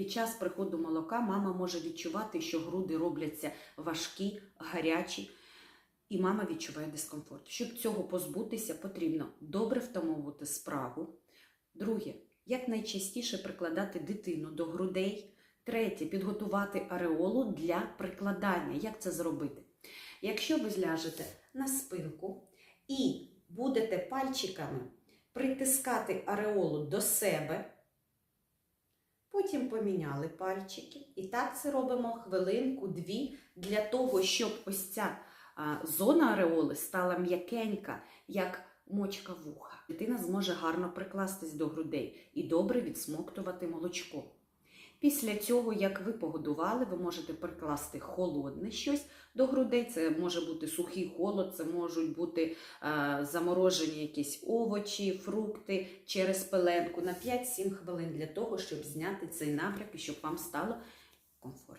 Під час приходу молока мама може відчувати, що груди робляться важкі, гарячі, і мама відчуває дискомфорт. Щоб цього позбутися, потрібно добре втамовувати справу. Друге, якнайчастіше прикладати дитину до грудей. Третє підготувати ареолу для прикладання. Як це зробити? Якщо ви зляжете на спинку і будете пальчиками притискати ареолу до себе, потім поміняли пальчики. І так це робимо хвилинку-дві для того, щоб ось ця зона ареоли стала м'якенька, як мочка вуха. Дитина зможе гарно прикластись до грудей і добре відсмоктувати молочко. Після цього, як ви погодували, ви можете прикласти холодне щось до грудей. Це може бути сухий холод, це можуть бути е, заморожені якісь овочі, фрукти через пеленку на 5-7 хвилин для того, щоб зняти цей напряг і щоб вам стало комфортно.